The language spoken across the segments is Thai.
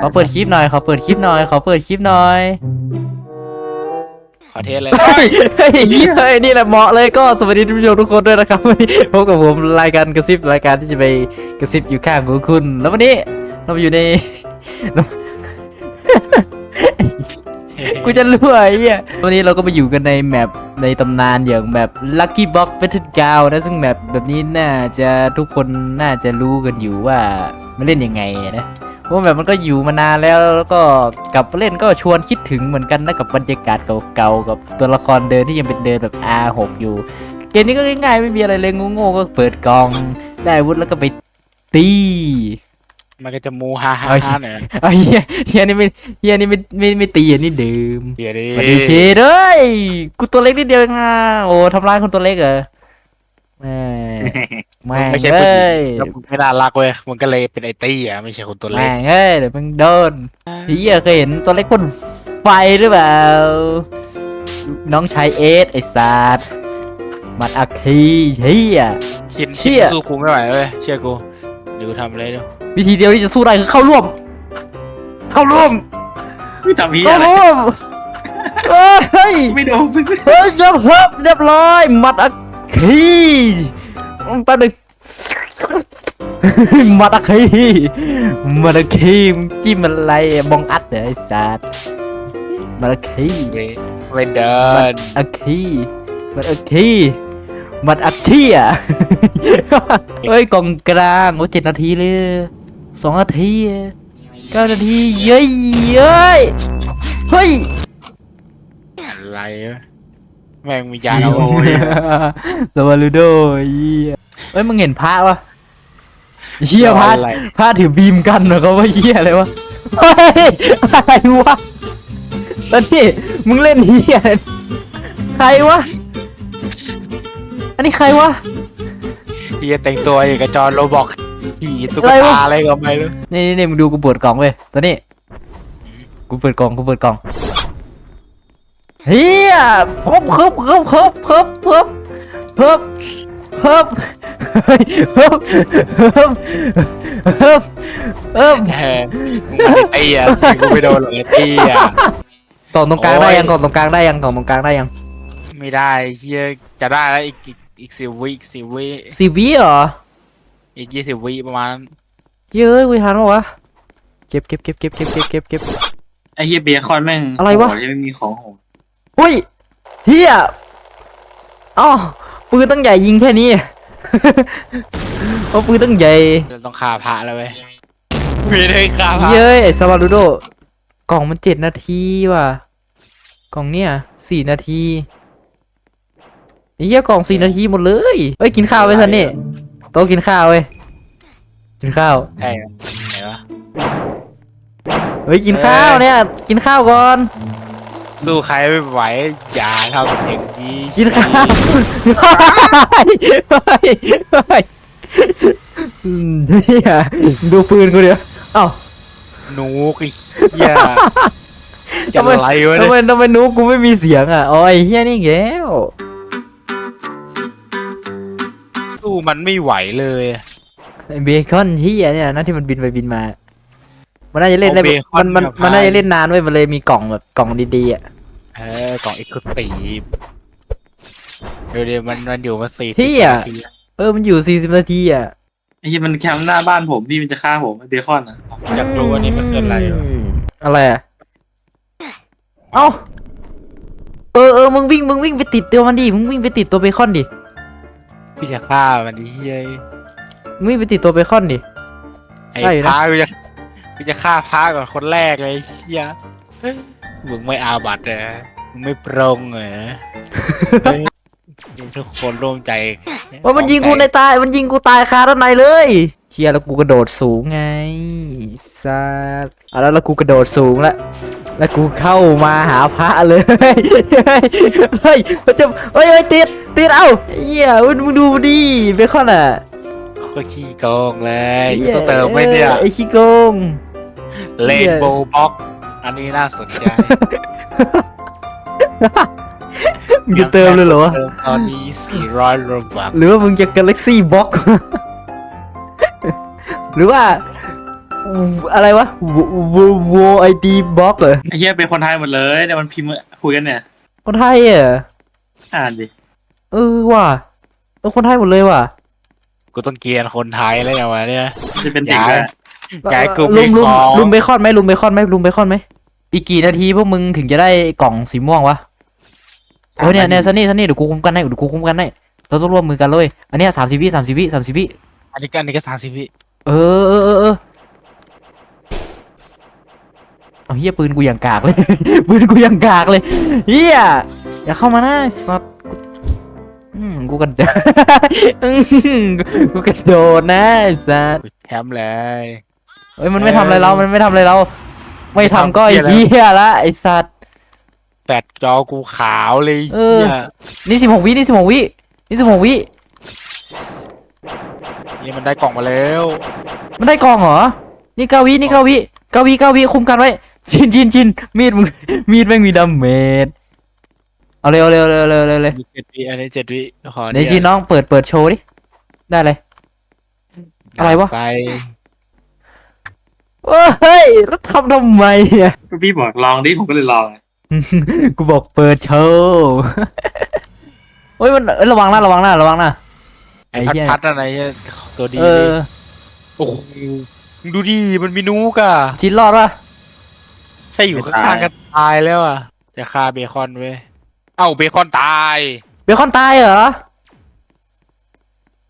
ขอเปิดคลิปหน่อยขอเปิดคลิปหน่อยขอเปิดคลิปหน่อยขอเทสเลยเฮ้ยเฮ้ยเฮ้ยนี่แหละเหมาะเลยก็สวัสดีท่านผู้ชมทุกคนด้วยนะครับพบกับผมรายการกระซิบรายการที่จะไปกระซิบอยู่ข้างหูคุณ แล้ววันนี้เราอยู่ใน กูจะรู้ไอ้เหี้ยวันนี้เราก็มาอยู่กันในแมปในตำนานอย่างแบบ Lucky Box Battleground นะซึ่งแมปแบบนี้น่าจะทุกคนน่าจะรู้กันอยู่ว่ามันเล่นยังไงนะ เพราะว่าแบบมันก็อยู่มานานแล้วแล้วก็กลับมาเล่นก็ชวนคิดถึงเหมือนกันนะกับบรรยากาศเก่าๆกับตัวละครเดินที่ยังเป็นเดินแบบ R6 อยู่ เกมนี้ก็ง่ายๆไม่มีอะไรเลยโง่ๆก็เปิดกล่องได้อาวุธแล้วก็ไปตีมันก็จะมูฮ่าฮ่าเอ้ยฮ่าหน่อยไอ้เหี้ยเฮียนี่ไม่เฮียนี่ไม่ไม่ไม่ตีอันนี้เดิมเดี๋ยวดิสวัสดีเชดเอ้ยกูตัวเล็กนิดเดียวเองอะโอ้ทำร้ายคนตัวเล็กเหรอแม่ แม่มึงงไม่ใช่เอผู้หญิ้ยงแล้วมึงไม่น่ารักเว้ยมันก็เลยเป็นไอตี้อะไม่ใช่คนตัวเล็แม่กงเอ้ยเดี๋ยวมึงโดนเฮียเคยเห็นตัวเล็กพ่นไฟหรือเปล่า น้องชายเอสไอ้สัตว์มัดอัคคีเฮียชินเชี่ชินยสู้กูไม่ไหวเว้ยเชื่อกูเดี๋ยวกูทำอะไรดูวิธีเดียวที่จะสู้ได้คือเข้าร่วม เข้าร่วมไม่ทำพี่เข้าอะไรร่วมเฮ้ยเฮ้ยไม่โดนเฮ้ยเรียบร้อยเรียบร้อยมัดอัคคี แป๊บหนึงมัดอัคคีมัดอัคคีมึงจิ้มอะไรอะบองอัดเหรอไอ้สัตว์มัดอัคคีเว้ยเวนเดินอัคคีมัดอัคคีมัดอัคคีอะ เฮ้ยกล่องกลางโอ้เจ็ดนาทีเลยสองนาทีเก้านาทีเย้ยเย้ยเฮ้ย อะไรวะ แม่งมียาเอาโอ้ยสวาลูโดเหี้ยเฮ้ยมึงเห็นพระวะเฮียพระอะไรพระถือบีมกันเหรอเขาว่าเฮียอะไรวะเฮ้ยอะไรวะตอนนี้มึงเล่นเฮียอะไรใครวะ อันนี้ใครวะเฮียแต่งตัวอย่างกับจอร์นโรบอกขี่ตุ๊กอะไรวะตาอะไรก็ไม่รู้นี่นี่นี่มึงดูกูเปิดกล่องเว้ยตอนนี้กูเปิดกล่องกูเปิดกล่อง เฮียครบครบครบครบครบครบครบครบเฮ้ยครบครบครบครบเออมึงไม่ไอ้อะกูไม่โดนหรอกไอ้ตี้อะกล่องตรงกลางได้โอ้ยยังกล่องตรงกลางได้ยังกล่องตรงกลางได้ยัง ไม่ได้เฮียจะได้แล้วอีกอีกอีกสิบวิอีกสิบวิสีวิเหรอ อีกยี่สิบวิประมาณ เย้ยกูทันปะวะเก็บเก็บเก็บเก็บเก็บเก็บเก็บเก็บไอ้เฮียเบียร์คอนแม่งอะไรวะโโหยังไม่มีของโหด อุ้ยเฮียอ๋อปืนตั้งใหญ่ยิงแค่นี้ เอาปืนตั้งใหญ่เราต้องฆ่าพระแล้วเว้ยไม่ได้ฆ่าพระเย้ยไอ้ซาวาลูโดกล่องมันเจ็ดนาทีว่ะกล่องเนี่ยสี่นาทีไอ้เหี้ยกล่องสี่นาทีหมดเลยเอ้ยกินข้าวไว้ทันนี่โต๊ะกินข้าวเว้ยกินข้าวใช่ไหมไหนวะเฮ้ยกินข้าวเนี่ย กินข้าวก่อน สู้ใครไม่ไหวอย่าทำอย่างนี้กินข้าวเฮ้ยเฮ้ยอืมเนี่ยดูปืนกูเดี๋ยวเอ้าหนูไอ้เหี้ยจะอะไรวะเนี่ยทำไมทำไมนุกกูไม่มีเสียงอะอ๋อไอ้เฮียนี่แก้วสู้มันไม่ไหวเลยไอ้เบคอนเฮียเนี่ยนะที่มันบินไปบินมา มันน่าจะเล่นได้โอ้เบคอมันนมันกับมันน่าพายจะเล่นนานเว้ยมันเลยมีกล่องแบบกล่องดีๆอะเออกล่องเอ็กซ์คลูซีฟเดี๋ยวเดี๋ยวมันมันอยู่มาสี่เฮียเออมันอยู่สี่สิบนาทีอะไอ้เฮียมันแคมป์หน้าบ้านผมพี่มันจะฆ่าผมเบียร์คอนอะอยากรู้ว่านี่มันเกิดอะไรวะมอะไรอะเอ้าเออเออมึงวิ่งมึงวิ่งไปติดตัวมันดิมึงวิ่งไปติดตัวเบคอนดิพี่จะฆ่ามันดิเฮ้ยมึงวิ่งไปติดตัวเบคอนดิ ไอ้ได้อยู่นะพากูจะ กูจะฆ่าพาก่อนคนแรกเลยไอ้เฮียมึงไม่อาบัตเลยมึงไม่ปรงเหรอ เฮ้ยทุกคนร่วมใจว่ามันยิงกูในตาย มันยิงกูตายคาด้านในเลยเฮียแล้วกูกระโดดสูงไงสัสอะแล้วแล้วกูกระโดดสูงแล้วแล้วกูเข้ามาหาพระเลยเฮ้ยเฮ้ยเฮ้ยมันจะเฮ้ยเฮ้ยติดติดเอ้าเฮียมึงมึงดูดิเบคอนอะก็ขี้โกงเลยกูต้องเติมไหมเนี่ย ไอชิโกง เลนโบว์บ็อกอันนี้น่าสนใจมึงจะเติมเลยเหรอวะเติมตอนนี้400โรบักหรือว่ามึงจะกาแล็กซี่บ็อกหรือว่า อะไรวะววไอดีบล็อกเหรอไอ้เหี้ยเป็นคนไทยหมดเลยเนี่ยมันพิมพ์คุยกันเนี่ย คนไทยอะอ่านดิ เออว่ะเออคนไทยหมดเลยว่ะ กูต้องเกลียนคนไทยแล้วอย่างวะเนี่ยจะเป็นเด็กย้าย อะย้ายกลุ่มลุมลุมไปขอลุมเบคอนไหมลุมเบคอนไหมลุมเบคอนไหมอีกกี่นาทีพวกมึงถึงจะได้กล่องสีม่วงวะโอ้ยเนี่ยเนี่ยซันนี่ซันนี่เดี๋ยวกูคุ้มกันให้เดี๋ยวกูคุ้มกันให้เราต้องร่วมมือกันเลยอันเนี้ยสามสิบวิสามสิบวิสามสิบวิอันนี้ก็อันนี้ก็สามสิบวิเออเออเออเออเอาเฮียปืนกูอย่างกากเลย ปืนกูอย่างกากเลยเฮียอย่าเข้ามานะไอ้สัตว์อืมกูกระโดดอืมกูกระโดดนะไอ้สัตว์แถมเลย เฮ้ยมันไม่ทำอะไรเรา มันไม่ทำอะไรเรา ไม่ทำก็ไอ้เหี้เหี้ยยละไอ้สัตว์ แปดจอกูขาวเลยเออเหี้ยนี่สิบหกวิ นี่สิบหกวิ นี่สิบหกวิ นี่มันได้กล่องมาแล้วมันได้กองเหรอ นี่เก้าวิ นี่เก้าวิเก้าวิเก้าวิคุมกันไว้ ชินชินชินมีดมึง มีดแม่งมีดาเมจเอาเร็วเร็วเร็วเร็วเร็วเร็วมีเจ็ดวิอันนี้เจ็ดวิขอเดี๋ยวชินน้องเปิดเปิดโชว์ดิ ได้เลย อะไรวะ ไป เฮ้ยแล้วทำทำไมเนี่ยพี่บอกลองดิผมก็เลยลองกูบอกเปิดโชว์เฮ้ยมันเอ้ยระวังนะระวังนะระวังนะไอ้ไอ้พัดเหี้ยพัดอะไรเนี่ยตัวดีเอเลอยโอ้โหมึงดูดิมันมีนูกอะชินรอดปะใช่อยู่ข้างๆกันตายแล้วอะจะฆ่าเบคอนเว้ยเอ้าเบคอนตายเบคอนตายเหรอ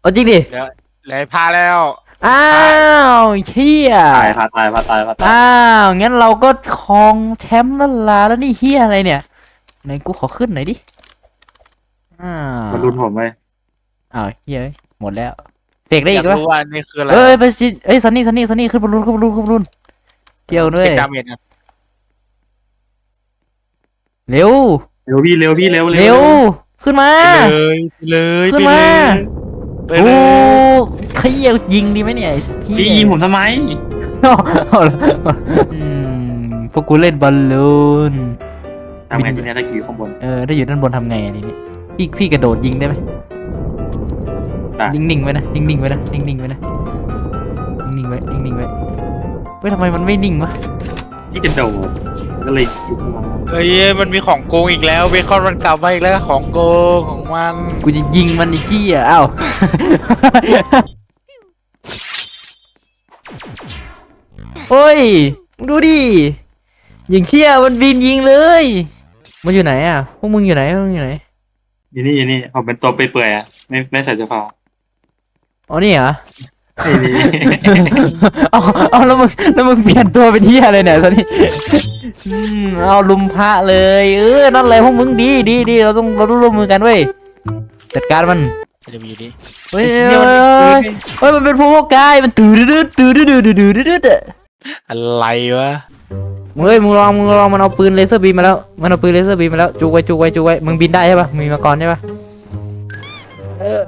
เอาจริงดิแล้วแล้วพาแล้ว อ้าวเชี่ยตายพาตายพาตายพาตายอ้าวงั้นเราก็ครองแชมป์นั่นละแล้วนี่เฮียอะไรเนี่ยไหนกูขอขึ้นหน่อยดิอ้าวมารุนผมไปอ้าวเฮียหมดแล้วเสกได้ออียากกปะรู้ว่านี่คืออะไรเอ้ยไปสิเอ้ยซันนี่ซันนี่ซันนี่ขึ้นบอลลูนขึ้นบอลลูนขึ้นบอลลูนเที่ยวด้วยเช็คดาเมจนะเร็วเร็วพี่เร็วพี่เร็วเร็วขึ้นมาไปเลยไปเลยขึ้นไปมาเลยไปโอ้เลย ขยี้ยิงดีไหมเนี่ยไอ้เหี้ยพี่ยิงผมทำไมเอาละอืมพวกกูเล่นบอลลูนทำไงทีเนี้ยตะกี้ข้างบน เออถ้าอยู่ด้านบนทำไงอะทีนี้พี่พี่กระโดดยิงได้ไหมได้นิ่งๆไว้นะ นิ่งๆไว้นะ นิ่งๆไว้นะ นิ่งๆไว้ นิ่งๆไว้เฮ้ยทำไมมันไม่นิ่งวะพี่จะโดดก็เลยยุบลงเอ้ยมันมีของโกงอีกแล้วเบคอนมันกลับมาอีกแล้วของโกงของมัน กูจะยิงมันอีกที่อะอ้าว โอ้ยมึงดูดิยิงเชี่ยมันบินยิงเลย มันอยู่ไหนอะพวกมึงอยู่ไหนพวกมึงอยู่ไหนอยู่นี่อยู่นี่ผมเป็นตัวเปื่อยๆอะไม่ไม่ใส่เสื้อผ้าอ๋อนี่เหรอไอ้นี่ เอาเอาแล้วมึงแล้วมึงเปลี่ยนตัวเป็นที่อะไรเนี่ยตอนนี้อืมเอาลุมพระเลยเออนั่นแหละพวกมึงดีดีดีเราต้องเราต้องร่วมมือกันเว้ยจัดการมันจะมีดิเฮ้ยเฮ้ยเฮ้ยเฮ้ยมันเป็นพวกกายมันตื่นดื้อตื่นดื้อดื้อดื้อดื้อดื้อดื้อ อะไรวะเฮ้ยมึงลองมึงลองมันเอาปืนเลเซอร์บีมมาแล้วมันเอาปืนเลเซอร์บีมมาแล้วจูไว้จูไว้จูไว้มึงบินได้ใช่ปะมีมาก่อนใช่ปะเออ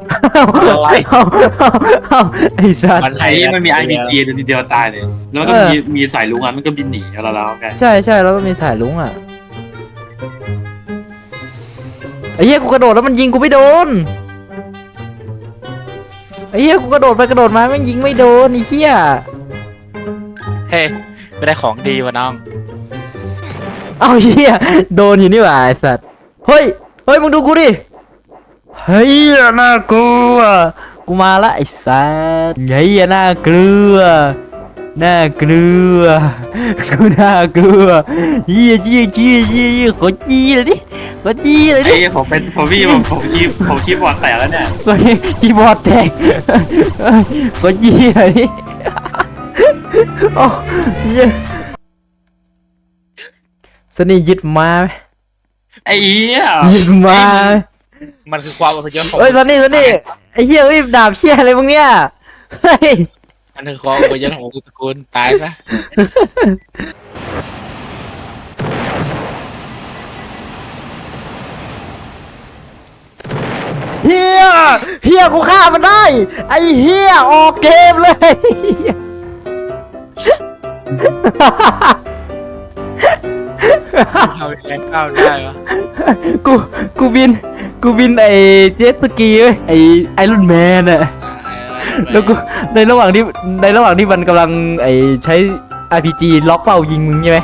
อะไรเอาเอาเอาไอ้สัตว์ มันไอ้นี่มันมี RPG เดียวทีเดียวตายเลย แล้วมันก็เออมีมีสายลุงอะมันก็บินหนีแล้วแล้วกันใช่ใช่แล้วก็มีสายลุงอะไอ้เหี้ยกูกระโดดแล้วมันยิงกูไม่โดนไอ้เหี้ยกูกระโดดไปกระโดดมาแม่งยิงไม่โดนไอ้เหี้ย เฮ้ยไม่ได้ของดีวะน้อง เอาเหี้ยโดนอยู่นี่หว่าไอ้สัตว์เฮ้ยเฮ้ยมึงดูกูดิเฮ้ยน่ากลัวกูมาละไอ้สัตว์เฮ้ยน่ากลัวน่ากลัวกูน่ากลัวเหี้ยเหี้ยเหี้ยเหี้ยเหี้ยขอจี้เลยดิขอจี้เลยดิไอ้ผมเป็นผมพี่ผมผมคีบผมคีบบอร์ดแตกแล้วเนี่ยขอคีย์บอร์ดแตกขอจี้เลยดิ โอ้เหี้ยสนี่ยึดมาไหมไอ้เหี้ยยึดมาไหมมันคือความอพยพของเฮ้ยสนี่สนี่ไอ้เหี้ยเฮ้ยดาบเชี่ยอะไรมึงเนี่ยเฮ้ยมันคือความอพยพของตระกูลตายซะเฮียเฮียกูฆ่ามันได้ ไอ้เฮียออกเกมเลย เอาแรงเข้าได้วะกูกูบิน กูบินไอ้เจ็ตสกีเว้ยไอ้ไอรอนแมนอะอ่าแล้วกูในระหว่างที่ในระหว่างที่มันกำลังไอใช้ RPG ล็อกเป้ายิงมึงใช่ไหม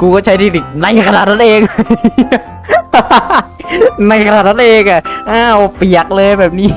กูก็ใช้เทคนิคในขนาดนั้นเอง ในขนาดนั้นเองอะอ้าวเปียกเลยแบบนี้